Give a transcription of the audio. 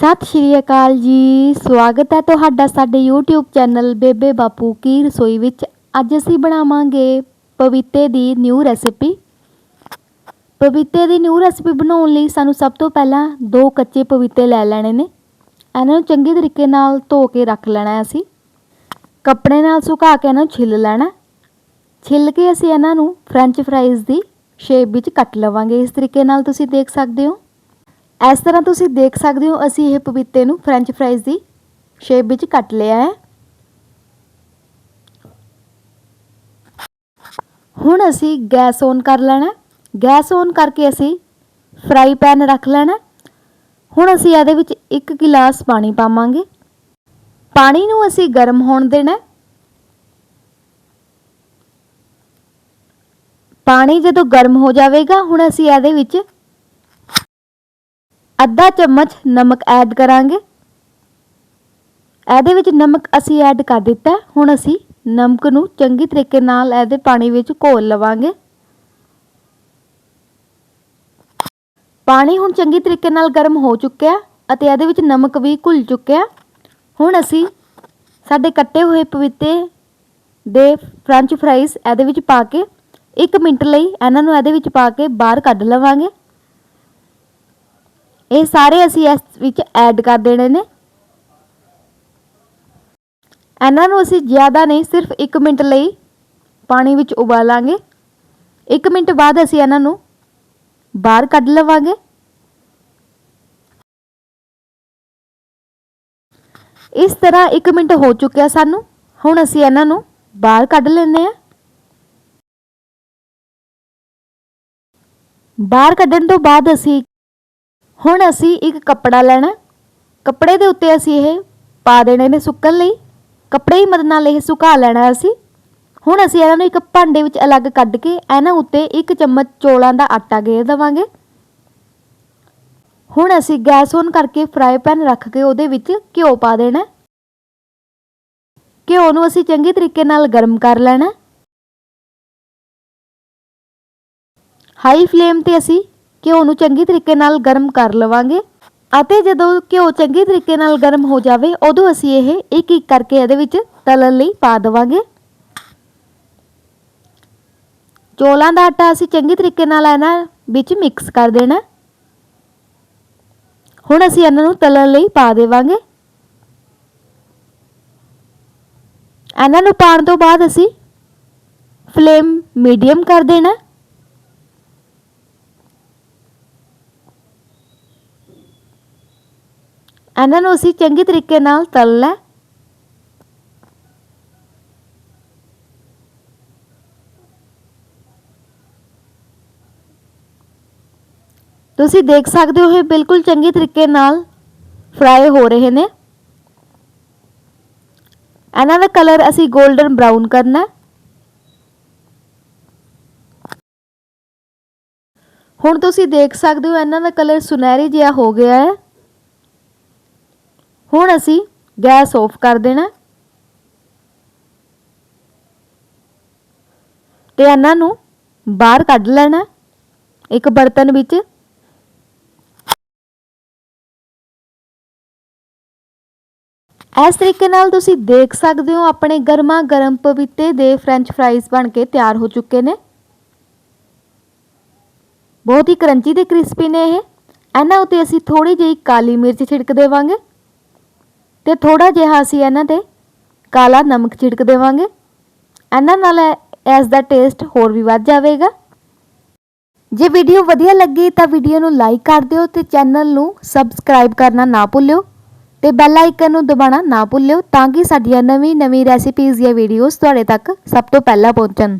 ਸਤਿ ਸ਼੍ਰੀ ਅਕਾਲ ਜੀ। ਸਵਾਗਤ ਹੈ ਤੁਹਾਡਾ ਸਾਡੇ YouTube ਚੈਨਲ ਬੇਬੇ ਬਾਪੂ ਕੀ ਰਸੋਈ ਵਿੱਚ। ਅੱਜ ਅਸੀਂ ਬਣਾਵਾਂਗੇ ਪਪੀਤੇ ਦੀ ਨਿਊ ਰੈਸਿਪੀ। ਪਪੀਤੇ ਦੀ ਨਿਊ ਰੈਸਿਪੀ ਬਣਾਉਣ ਲਈ ਸਾਨੂੰ ਸਭ ਤੋਂ ਪਹਿਲਾਂ ਦੋ ਕੱਚੇ ਪਪੀਤੇ ਲੈ ਲੈਣੇ ਨੇ। ਇਹਨਾਂ ਨੂੰ ਚੰਗੇ ਤਰੀਕੇ ਨਾਲ ਧੋ ਕੇ ਰੱਖ ਲੈਣਾ ਹੈ ਅਸੀਂ। ਕੱਪੜੇ ਨਾਲ ਸੁਕਾ ਕੇ ਇਹਨਾਂ ਨੂੰ ਛਿੱਲ ਲੈਣਾ ਛਿੱਲ ਕੇ ਅਸੀਂ ਇਹਨਾਂ ਨੂੰ ਫ੍ਰੈਂਚ ਫਰਾਈਜ਼ ਦੀ ਸ਼ੇਪ ਵਿੱਚ ਕੱਟ ਲਵਾਂਗੇ। ਇਸ ਤਰੀਕੇ ਨਾਲ ਤੁਸੀਂ ਦੇਖ ਸਕਦੇ ਹੋ। ਇਸ ਤਰ੍ਹਾਂ ਤੁਸੀਂ ਦੇਖ ਸਕਦੇ ਹੋ, ਅਸੀਂ ਇਹ ਪਪੀਤੇ ਨੂੰ ਫ੍ਰੈਂਚ ਫਰਾਈਜ਼ ਦੀ ਸ਼ੇਪ ਵਿੱਚ ਕੱਟ ਲਿਆ ਹੈ। ਹੁਣ ਅਸੀਂ ਗੈਸ ਔਨ ਕਰ ਲੈਣਾ ਗੈਸ ਔਨ ਕਰਕੇ ਅਸੀਂ ਫਰਾਈ ਪੈਨ ਰੱਖ ਲੈਣਾ ਹੁਣ ਅਸੀਂ ਇਹਦੇ ਵਿੱਚ 1 ਗਿਲਾਸ ਪਾਣੀ ਪਾਵਾਂਗੇ। ਪਾਣੀ ਨੂੰ ਅਸੀਂ ਗਰਮ ਹੋਣ ਦੇਣਾ ਪਾਣੀ ਜਦੋਂ ਗਰਮ ਹੋ ਜਾਵੇਗਾ, ਹੁਣ ਅਸੀਂ ਇਹਦੇ ਵਿੱਚ ਅੱਧਾ ਚਮਚ ਨਮਕ ਐਡ ਕਰਾਂਗੇ। ਇਹਦੇ ਵਿੱਚ ਨਮਕ ਅਸੀਂ ਐਡ ਕਰ ਦਿੱਤਾ। ਹੁਣ ਅਸੀਂ ਨਮਕ ਨੂੰ ਚੰਗੀ ਤਰੀਕੇ ਨਾਲ ਇਹਦੇ ਪਾਣੀ ਵਿੱਚ ਘੋਲ ਲਵਾਂਗੇ। ਪਾਣੀ ਹੁਣ ਚੰਗੀ ਤਰੀਕੇ ਨਾਲ ਗਰਮ ਹੋ ਚੁੱਕਿਆ ਅਤੇ ਇਹਦੇ ਵਿੱਚ ਨਮਕ ਵੀ ਘੁਲ ਚੁੱਕਿਆ। ਹੁਣ ਅਸੀਂ ਸਾਡੇ ਕੱਟੇ ਹੋਏ ਪਪੀਤੇ ਦੇ ਫ੍ਰੈਂਚ ਫਰਾਈਜ਼ ਇਹਦੇ ਵਿੱਚ ਪਾ ਕੇ 1 ਮਿੰਟ ਲਈ ਇਹਨਾਂ ਨੂੰ ਇਹਦੇ ਵਿੱਚ ਪਾ ਕੇ ਬਾਹਰ ਕੱਢ ਲਵਾਂਗੇ। ਇਹ ਸਾਰੇ ਅਸੀਂ ਇਸ ਵਿੱਚ ਐਡ ਕਰ ਦੇਣੇ ਨੇ। ਇਹਨਾਂ ਨੂੰ ਅਸੀਂ ਜ਼ਿਆਦਾ ਨਹੀਂ, ਸਿਰਫ 1 ਮਿੰਟ ਲਈ ਪਾਣੀ ਵਿੱਚ ਉਬਾਲਾਂਗੇ। 1 ਮਿੰਟ ਬਾਅਦ ਅਸੀਂ ਇਹਨਾਂ ਨੂੰ ਬਾਹਰ ਕੱਢ ਲਵਾਂਗੇ। ਇਸ ਤਰ੍ਹਾਂ 1 ਮਿੰਟ ਹੋ ਚੁੱਕਿਆ ਸਾਨੂੰ। ਹੁਣ ਅਸੀਂ ਇਹਨਾਂ ਨੂੰ ਬਾਹਰ ਕੱਢ ਲੈਂਦੇ ਆ ਬਾਹਰ ਕੱਢਣ ਤੋਂ ਬਾਅਦ ਅਸੀਂ ਹੁਣ ਅਸੀਂ ਇੱਕ ਕੱਪੜਾ ਲੈਣਾ ਕੱਪੜੇ ਦੇ ਉੱਤੇ ਅਸੀਂ ਇਹ ਪਾ ਦੇਣੇ ਨੇ ਸੁੱਕਣ ਲਈ। ਕੱਪੜੇ ਦੀ ਮਦਦ ਨਾਲ ਇਹ ਸੁਕਾ ਲੈਣਾ ਅਸੀਂ। ਹੁਣ ਅਸੀਂ ਇਹਨਾਂ ਨੂੰ ਇੱਕ ਭਾਂਡੇ ਵਿੱਚ ਅਲੱਗ ਕੱਢ ਕੇ ਇਹਨਾਂ ਉੱਤੇ ਇੱਕ ਚਮਚ ਚੋਲਾਂ ਦਾ ਆਟਾ ਗੇਰ ਦੇਵਾਂਗੇ। ਹੁਣ ਅਸੀਂ ਗੈਸ ਔਨ ਕਰਕੇ ਫਰਾਈ ਪੈਨ ਰੱਖ ਕੇ ਉਹਦੇ ਵਿੱਚ ਘਿਓ ਪਾ ਦੇਣਾ ਘਿਓ ਨੂੰ ਅਸੀਂ ਚੰਗੇ ਤਰੀਕੇ ਨਾਲ ਗਰਮ ਕਰ ਲੈਣਾ ਹਾਈ ਫਲੇਮ ਤੇ ਅਸੀਂ ਘਿਓ ਨੂੰ ਚੰਗੀ ਤਰੀਕੇ ਨਾਲ ਗਰਮ ਕਰ ਲਵਾਂਗੇ ਅਤੇ ਜਦੋਂ ਘਿਓ ਚੰਗੇ ਤਰੀਕੇ ਨਾਲ ਗਰਮ ਹੋ ਜਾਵੇ, ਉਦੋਂ ਅਸੀਂ ਇਹ ਇੱਕ ਇੱਕ ਕਰਕੇ ਇਹਦੇ ਵਿੱਚ ਤਲਣ ਲਈ ਪਾ ਦੇਵਾਂਗੇ। ਚੋਲਾਂ ਦਾ ਆਟਾ ਅਸੀਂ ਚੰਗੀ ਤਰੀਕੇ ਨਾਲ ਇਹਨਾਂ ਵਿੱਚ ਮਿਕਸ ਕਰ ਦੇਣਾ। ਹੁਣ ਅਸੀਂ ਇਹਨਾਂ ਨੂੰ ਤਲਣ ਲਈ ਪਾ ਦੇਵਾਂਗੇ। ਇਹਨਾਂ ਨੂੰ ਪਾਉਣ ਤੋਂ ਬਾਅਦ ਅਸੀਂ ਫਲੇਮ ਮੀਡੀਅਮ ਕਰ ਦੇਣਾ। ਇਹਨਾਂ ਨੂੰ ਅਸੀਂ ਚੰਗੀ ਤਰੀਕੇ ਨਾਲ ਤਲਣਾ ਤੁਸੀਂ ਦੇਖ ਸਕਦੇ ਹੋ ਇਹ ਬਿਲਕੁਲ ਚੰਗੇ ਤਰੀਕੇ ਨਾਲ ਫਰਾਈ ਹੋ ਰਹੇ ਨੇ। ਇਹਨਾਂ ਦਾ ਕਲਰ ਅਸੀਂ 골ਡਨ ਬ੍ਰਾਊਨ ਕਰਨਾ ਹੁਣ ਤੁਸੀਂ ਦੇਖ ਸਕਦੇ ਹੋ ਇਹਨਾਂ ਦਾ ਕਲਰ ਸੁਨਹਿਰੀ ਜਿਹਾ ਹੋ ਗਿਆ ਹੈ। ਹੁਣ ਅਸੀਂ ਗੈਸ ਆਫ ਕਰ ਦੇਣਾ ਤੇ ਇਹਨਾਂ ਨੂੰ ਬਾਹਰ ਕੱਢ ਲੈਣਾ ਇੱਕ ਬਰਤਨ ਵਿੱਚ। ਇਸ ਤਰੀਕੇ ਨਾਲ ਤੁਸੀਂ ਦੇਖ ਸਕਦੇ ਹੋ, ਆਪਣੇ ਗਰਮਾ ਗਰਮ ਪਪੀਤੇ ਦੇ ਫ੍ਰੈਂਚ ਫਰਾਈਜ਼ ਬਣ ਕੇ ਤਿਆਰ ਹੋ ਚੁੱਕੇ ਨੇ। ਬਹੁਤ ਹੀ ਕਰੰਚੀ ਤੇ ਕ੍ਰਿਸਪੀ ਨੇ ਇਹ। ਇਹਨਾਂ ਉੱਤੇ ਅਸੀਂ ਥੋੜੀ ਜਿਹੀ ਕਾਲੀ ਮਿਰਚ ਛਿੜਕ ਦੇਵਾਂਗੇ। ਤੇ ਥੋੜਾ ਜਿਹਾ ਅਸੀਂ ਇਹਨਾਂ ਤੇ ਕਾਲਾ ਨਮਕ ਛਿੜਕ ਦੇਵਾਂਗੇ। ਇਹਨਾਂ ਨਾਲ ਇਸ ਦਾ ਟੇਸਟ ਹੋਰ ਵੀ ਵੱਧ ਜਾਵੇਗਾ। ਜੇ ਵੀਡੀਓ ਵਧੀਆ ਲੱਗੀ ਤਾਂ ਵੀਡੀਓ ਨੂੰ ਲਾਈਕ ਕਰ ਦਿਓ ਤੇ ਚੈਨਲ ਨੂੰ ਸਬਸਕ੍ਰਾਈਬ ਕਰਨਾ ਨਾ ਭੁੱਲਿਓ ਤੇ ਬੈਲ ਆਈਕਨ ਨੂੰ ਦਬਾਉਣਾ ਨਾ ਭੁੱਲਿਓ ਤਾਂ ਕਿ ਸਾਡੀਆਂ ਨਵੀਂ ਨਵੀਂ ਰੈਸਿਪੀਜ਼ ਜਾਂ ਵੀਡੀਓਜ਼ ਤੁਹਾਡੇ ਤੱਕ ਸਭ ਤੋਂ ਪਹਿਲਾਂ ਪਹੁੰਚਣ।